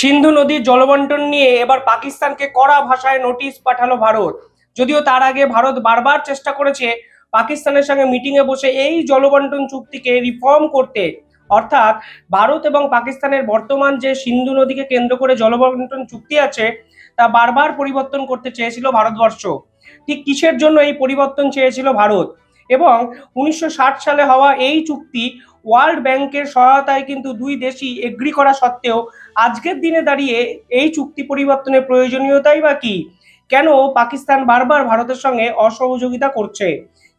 সিন্ধু নদীর জলবন্টন নিয়ে এবার পাকিস্তানকে কড়া ভাষায় নোটিশ পাঠালো ভারত। যদিও তার আগে ভারত বারবার চেষ্টা করেছে পাকিস্তানের সঙ্গে মিটিংয়ে বসে এই জলবন্টন চুক্তিকে রিফর্ম করতে। অর্থাৎ ভারত এবং পাকিস্তানের বর্তমান যে সিন্ধু নদীকে কেন্দ্র করে জলবন্টন চুক্তি আছে, তা বারবার পরিবর্তন করতে চেয়েছিল ভারতবর্ষ। ঠিক কিসের জন্য এই পরিবর্তন চেয়েছিল ভারত? এবং উনিশশো ষাট সালে হওয়া এই চুক্তি ওয়ার্ল্ড ব্যাংকের সহায়তায় কিন্তু দুই দেশই এগ্রি করা সত্ত্বেও আজকের দিনে দাঁড়িয়ে এই চুক্তি পরিবর্তনের প্রয়োজনীয়তাই বা কি? কেন পাকিস্তান বারবার ভারতের সঙ্গে অসহযোগিতা করছে?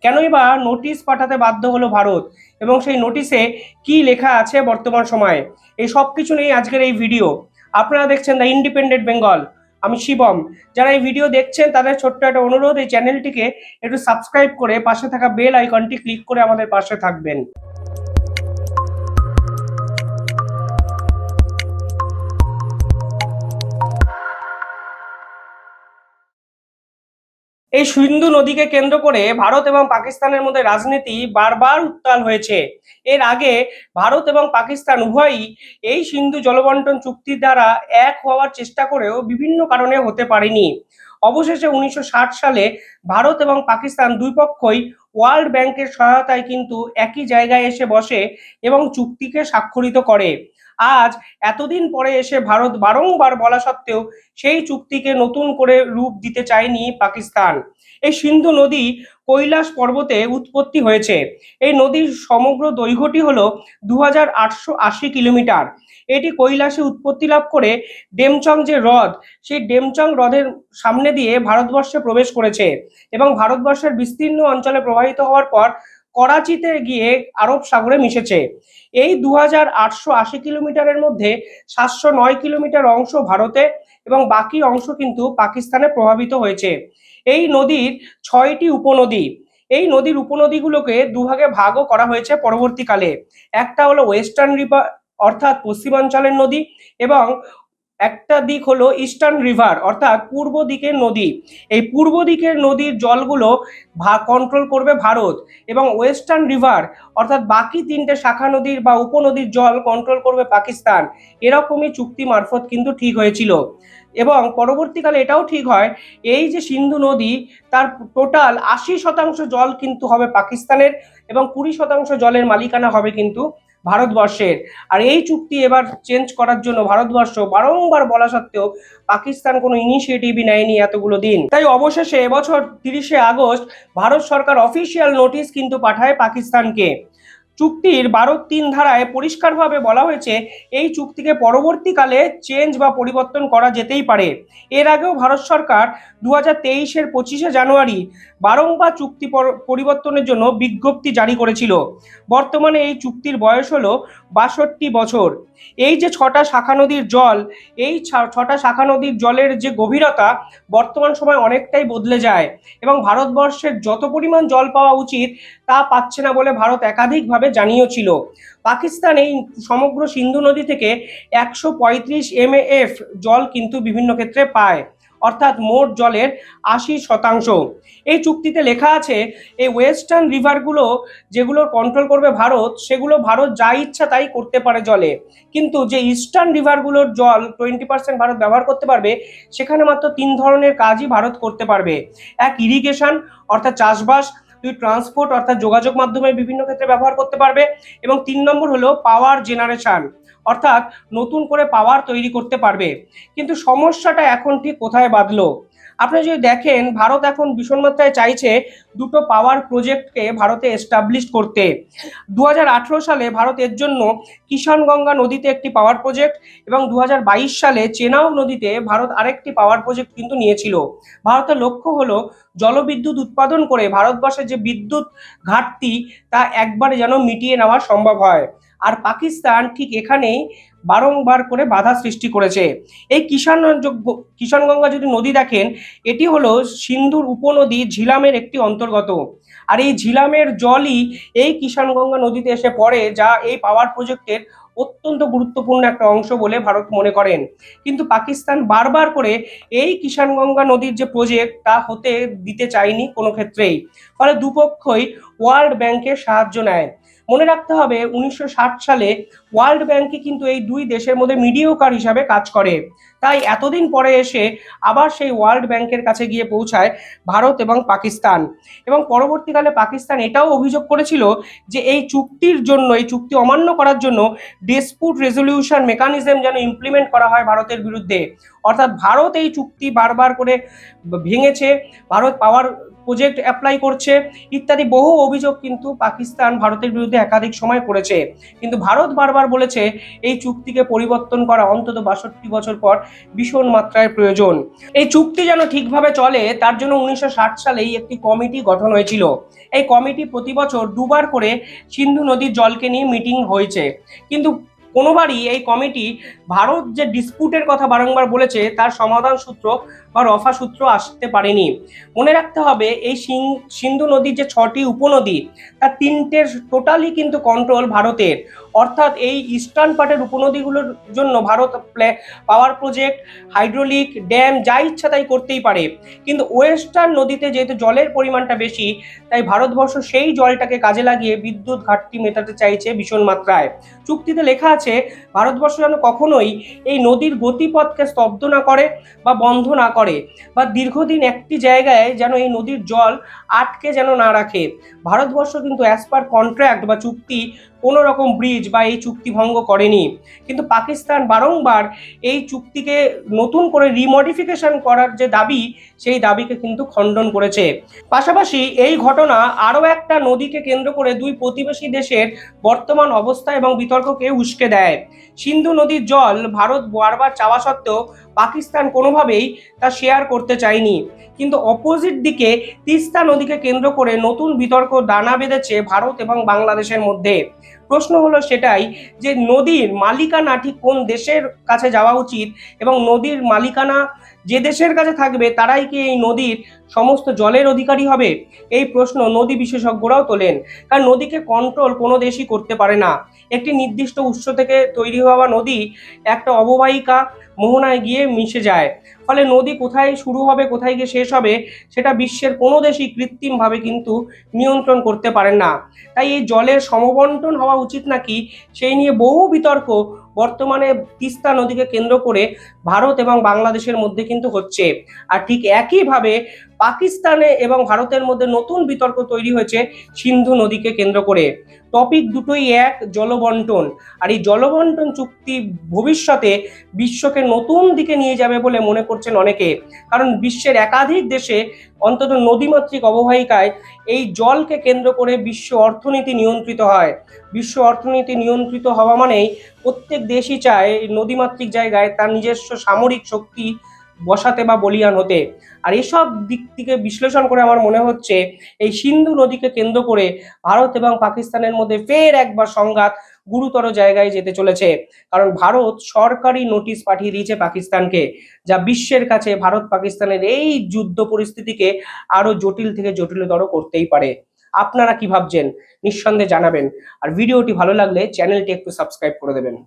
কেনই বা নোটিশ পাঠাতে বাধ্য হলো ভারত? এবং সেই নোটিশে কি লেখা আছে বর্তমান সময়ে? এই সব কিছু নিয়ে আজকের এই ভিডিও। আপনারা দেখছেন দ্য ইন্ডিপেন্ডেন্ট বেঙ্গল। আমি শিবম। যারা এই ভিডিও দেখছেন, তাদের ছোট্ট একটা অনুরোধ, এই চ্যানেলটিকে একটু সাবস্ক্রাইব করে পাশে থাকা বেল আইকনটি ক্লিক করে আমাদের পাশে থাকবেন। এই সিন্ধু নদীকে কেন্দ্র করে ভারত এবং পাকিস্তানের মধ্যে রাজনীতি বারবার উত্তাল হয়েছে। এর আগে ভারত এবং পাকিস্তান উভয়ই এই সিন্ধু জলবন্টন চুক্তির দ্বারা এক হওয়ার চেষ্টা করেও বিভিন্ন কারণে হতে পারেনি। অবশেষে উনিশশো ষাট সালে ভারত এবং পাকিস্তান দুই পক্ষই ওয়ার্ল্ড ব্যাংকের সহায়তায় কিন্তু একই জায়গায় এসে বসে এবং চুক্তিকে স্বাক্ষরিত করে। আজ এতদিন পরে এসে ভারত বারংবার বলা সত্ত্বেও সেই চুক্তিকে নতুন করে রূপ দিতে চায়নি পাকিস্তান। এই সিন্ধু নদী কৈলাস পর্বতে উৎপত্তি হয়েছে। এই নদীর সমগ্র দৈর্ঘ্যটি হল দু হাজার আটশো আশি কিলোমিটার। এটি কৈলাসে উৎপত্তি লাভ করে ডেমচং যে হ্রদ, সেই ডেমচং হ্রদের সামনে দিয়ে ভারতবর্ষে প্রবেশ করেছে এবং ভারতবর্ষের বিস্তীর্ণ অঞ্চলে প্রবাহিত হওয়ার পর করাচিতে গিয়ে আরব সাগরে মিশেছে। এই দু কিলোমিটারের মধ্যে সাতশো নয় কিলোমিটার অংশ ভারতে এবং বাকি অংশ কিন্তু পাকিস্তানে প্রভাবিত হয়েছে। এই নদীর ছয়টি উপনদী, এই নদীর উপনদীগুলোকে দুভাগে ভাগও করা হয়েছে পরবর্তীকালে। একটা হলো ওয়েস্টার্ন রিভার অর্থাৎ পশ্চিমাঞ্চলের নদী এবং একটা দিক হলো ইস্টার্ন রিভার, অর্থাৎ পূর্ব দিকের নদী। এই পূর্ব দিকের নদীর জলগুলো কন্ট্রোল করবে ভারত এবং ওয়েস্টার্ন রিভার, অর্থাৎ বাকি তিনটে শাখা নদীর বা উপনদীর জল কন্ট্রোল করবে পাকিস্তান। এরকমই চুক্তি মারফত কিন্তু ঠিক হয়েছিল। এবং পরবর্তীকালে এটাও ঠিক হয়, এই যে সিন্ধু নদী, তার টোটাল আশি শতাংশ জল কিন্তু হবে পাকিস্তানের এবং কুড়ি শতাংশ জলের মালিকানা হবে কিন্তু ভারতবর্ষের। আর এই চুক্তি এবার চেঞ্জ করার জন্য ভারতবর্ষ বারংবার বলা সত্ত্বেও পাকিস্তান কোনো ইনিশিয়েটিভই নেয়নি এতগুলো দিন। তাই অবশেষে এবছর তিরিশে আগস্ট ভারত সরকার অফিসিয়াল নোটিশ কিন্তু পাঠায় পাকিস্তানকে। চুক্তির বারো তিন ধারায় পরিষ্কারভাবে বলা হয়েছে, এই চুক্তিকে পরবর্তীকালে চেঞ্জ বা পরিবর্তন করা যেতেই পারে। এর আগেও ভারত সরকার দু হাজার তেইশের পঁচিশে জানুয়ারি বারংবার চুক্তি পরিবর্তনের জন্য বিজ্ঞপ্তি জারি করেছিল। বর্তমানে এই চুক্তির বয়স হল বাষট্টি বছর। এই যে ছটা শাখা নদীর জল, এই ছটা শাখা নদীর জলের যে গভীরতা বর্তমান সময় অনেকটাই বদলে যায় এবং ভারতবর্ষের যত পরিমাণ জল পাওয়া উচিত তা পাচ্ছে না বলে ভারত একাধিকভাবে জানিয়েছিল। পাকিস্তান এই সমগ্র সিন্ধু নদী থেকে একশো পঁয়ত্রিশ এমএএফ জল কিন্তু বিভিন্ন ক্ষেত্রে পায়, অর্থাৎ মোট জলের আশি শতাংশ। এই চুক্তিতে লেখা আছে, এই ওয়েস্টার্ন রিভারগুলো যেগুলো কন্ট্রোল করবে ভারত, সেগুলো ভারত যা ইচ্ছা তাই করতে পারে জলে। কিন্তু যে ইস্টার্ন রিভারগুলোর জল টোয়েন্টি পার্সেন্ট ভারত ব্যবহার করতে পারবে, সেখানে মাত্র তিন ধরনের কাজই ভারত করতে পারবে। এক ইরিগেশন, অর্থাৎ চাষবাস দুই ট্রান্সপোর্ট অর্থাৎ যোগাযোগ মাধ্যমে বিভিন্ন ক্ষেত্রে ব্যবহার করতে পারবে। এবং তিন নম্বর হলো পাওয়ার জেনারেশন অর্থাৎ নতুন করে পাওয়ার তৈরি করতে পারবে। কিন্তু সমস্যাটা এখন ঠিক কোথায় বাঁধলো? আপনি যদি দেখেন, ভারত এখন ভীষণ মাত্রায় চাইছে দুটো পাওয়ার প্রজেক্টকে ভারতে এস্টাবলিশ করতে। দু হাজার আঠেরো সালে ভারত এর জন্য কিষানগঙ্গা নদীতে একটি পাওয়ার প্রজেক্ট এবং দু হাজার বাইশ সালে চেনাব নদীতে ভারত আরেকটি পাওয়ার প্রজেক্ট কিন্তু নিয়েছিল। ভারতের লক্ষ্য হলো জলবিদ্যুৎ উৎপাদন করে ভারতবর্ষের যে বিদ্যুৎ ঘাটতি তা একবারে যেন মিটিয়ে নেওয়া সম্ভব হয়। পাকিস্তান ঠিক এখানেই বারংবার করে বাধা সৃষ্টি করেছে। এই কিষাণ কিষানগঙ্গা যদি নদী দেখেন, এটি হলো সিন্ধুর উপনদী ঝিলামের একটি অন্তর্গত। আর এই ঝিলামের জলই এই কিষানগঙ্গা নদীতে এসে পড়ে, যা এই পাওয়ার প্রজেক্টের অত্যন্ত গুরুত্বপূর্ণ একটা অংশ বলে ভারত মনে করেন। কিন্তু পাকিস্তান বারবার করে এই কিষাণগঙ্গা নদীর যে প্রজেক্ট তা হতে দিতে চায়নি কোনো ক্ষেত্রেই। ফলে দুপক্ষই ওয়ার্ল্ড ব্যাংকের সাহায্য নেয়। মনে রাখতে হবে উনিশশো ষাট সালে ওয়ার্ল্ড ব্যাংকে কিন্তু এই দুই দেশের মধ্যে মিডিওকার হিসাবে কাজ করে। তাই এতদিন পরে এসে আবার সেই ওয়ার্ল্ড ব্যাংকের কাছে গিয়ে পৌঁছায় ভারত এবং পাকিস্তান। এবং পরবর্তীকালে পাকিস্তান এটাও অভিযোগ করেছিল যে এই চুক্তির জন্য, এই চুক্তি অমান্য করার জন্য ডিসপুট রেজলিউশন মেকানিজম যেন ইমপ্লিমেন্ট করা হয় ভারতের বিরুদ্ধে। অর্থাৎ ভারত এই চুক্তি বারবার করে ভেঙেছে, ভারত পাওয়ার প্রজেক্ট অ্যাপ্লাই করছে, ইত্যাদি বহু অভিযোগ কিন্তু পাকিস্তান ভারতের বিরুদ্ধে একাধিক সময় করেছে। কিন্তু ভারত বারবার বলেছে, এই চুক্তিকে পরিবর্তন করা অন্তত বাষট্টি বছর পর ভীষণ মাত্রায় প্রয়োজন। এই চুক্তি যেন ঠিকভাবে চলে, তার জন্য উনিশশো সালেই একটি কমিটি গঠন হয়েছিল। এই কমিটি প্রতি বছর দুবার করে সিন্ধু নদীর জলকে নিয়ে মিটিং হয়েছে। কিন্তু কোনোবারই এই কমিটি ভারত যে ডিসপুটের কথা বারংবার বলেছে, তার সমাধান সূত্র বা রফা সূত্র আসতে পারেনি। মনে রাখতে হবে, এই সিন্ধু নদীর যে ছটি উপনদী, তার তিনটের টোটালি কিন্তু কন্ট্রোল ভারতের। অর্থাৎ এই ইস্টার্ন পার্টের উপনদীগুলোর জন্য Bharat power project hydraulic dam যা ইচ্ছা তাই করতেই পারে। কিন্তু ওয়েস্টার্ন নদীতে যেহেতু জলের পরিমাণটা বেশি, তাই ভারতবর্ষ সেই জলটাকে কাজে লাগিয়ে বিদ্যুৎ ঘাটতি মেটাতে চাইছে ভীষণ মাত্রায়। চুক্তিতে লেখা আছে, ভারতবর্ষ যেন কখনোই এই নদীর গতিপথকে স্তব্ধ না করে বা বন্ধ না করে। বা দীর্ঘদিন একটি জায়গায় যেন এই নদীর জল আটকে যেন না রাখে। ভারতবর্ষ কিন্তু অ্যাজ পার কন্ট্রাক্ট বা চুক্তি কোনো রকম ব্রিজ বা এই চুক্তি ভঙ্গ করেনি। কিন্তু পাকিস্তান বারংবার এই চুক্তিকে নতুন করে রিমডিফিকেশন করার যে দাবি, সেই দাবিকে কিন্তু খণ্ডন করেছে। পাশাপাশি এই ঘটনা আরও একটা নদীকে কেন্দ্র করে দুই প্রতিবেশী দেশের বর্তমান অবস্থা এবং বিতর্ককে উস্কে দেয়। সিন্ধু নদীর জল ভারত বারবার চাওয়া সত্ত্বেও পাকিস্তান কোনোভাবেই তা শেয়ার করতে চায়নি। কিন্তু অপোজিট দিকে তিস্তা নদীকে কেন্দ্র করে নতুন বিতর্ক দানা বেঁধেছে ভারত এবং বাংলাদেশের মধ্যে। you. প্রশ্ন হলো সেটাই যে নদীর মালিকানা ঠিক কোন দেশের কাছে যাওয়া উচিত এবং নদীর মালিকানা যে দেশের কাছে থাকবে তারাই কি এই নদীর সমস্ত জলের অধিকারী হবে? এই প্রশ্ন নদী বিশেষজ্ঞরাও তোলেন। কারণ নদীকে কন্ট্রোল কোনো দেশই করতে পারে না। একটি নির্দিষ্ট উৎস থেকে তৈরি হওয়া নদী একটা অববাহিকা মোহনায় গিয়ে মিশে যায়। ফলে নদী কোথায় শুরু হবে, কোথায় গিয়ে শেষ হবে, সেটা বিশ্বের কোনো দেশই কৃত্রিমভাবে কিন্তু নিয়ন্ত্রণ করতে পারেন না। তাই এই জলের সমবন্টন হওয়া উচিত নাকি? সেই নিয়ে বহু বিতর্ক বর্তমানে তিস্তা নদীকে কেন্দ্র করে ভারত এবং বাংলাদেশের মধ্যে কিন্তু হচ্ছে। আর ঠিক একইভাবে পাকিস্তানে এবং ভারতের মধ্যে নতুন বিতর্ক তৈরি হয়েছে সিন্ধু নদীকে কেন্দ্র করে। টপিক দুটোই এক, জলবন্টন। আর এই জলবন্টন চুক্তি ভবিষ্যতে বিশ্বকে নতুন দিকে নিয়ে যাবে বলে মনে করছেন অনেকে। কারণ বিশ্বের একাধিক দেশে অন্তত নদীমাতৃক অববাহিকায় এই জলকে কেন্দ্র করে বিশ্ব অর্থনীতি নিয়ন্ত্রিত হয়। বিশ্ব অর্থনীতি নিয়ন্ত্রিত হওয়া মানেই প্রত্যেক দেশই চায় নদীমাতৃক জায়গায় তার নিজস্ব সামরিক শক্তি বসাতে বা বলিয়ান হতে। আর এসব দিক থেকে বিশ্লেষণ করে আমার মনে হচ্ছে, এই সিন্ধু নদীকে কেন্দ্র করে ভারত এবং পাকিস্তানের মধ্যে ফের একবার সংঘাত গুরুতর জায়গায় যেতে চলেছে। কারণ ভারত সরকারি নোটিশ পাঠিয়ে দিয়েছে পাকিস্তানকে, যা বিশ্বের কাছে ভারত পাকিস্তানের এই যুদ্ধ পরিস্থিতিকে আরও জটিল থেকে জটিলতর করতেই পারে। আপনারা কি ভাবছেন? নিঃসন্দেহে জানাবেন। আর ভিডিওটি ভালো লাগলে চ্যানেলটি একটু সাবস্ক্রাইব করে দেবেন।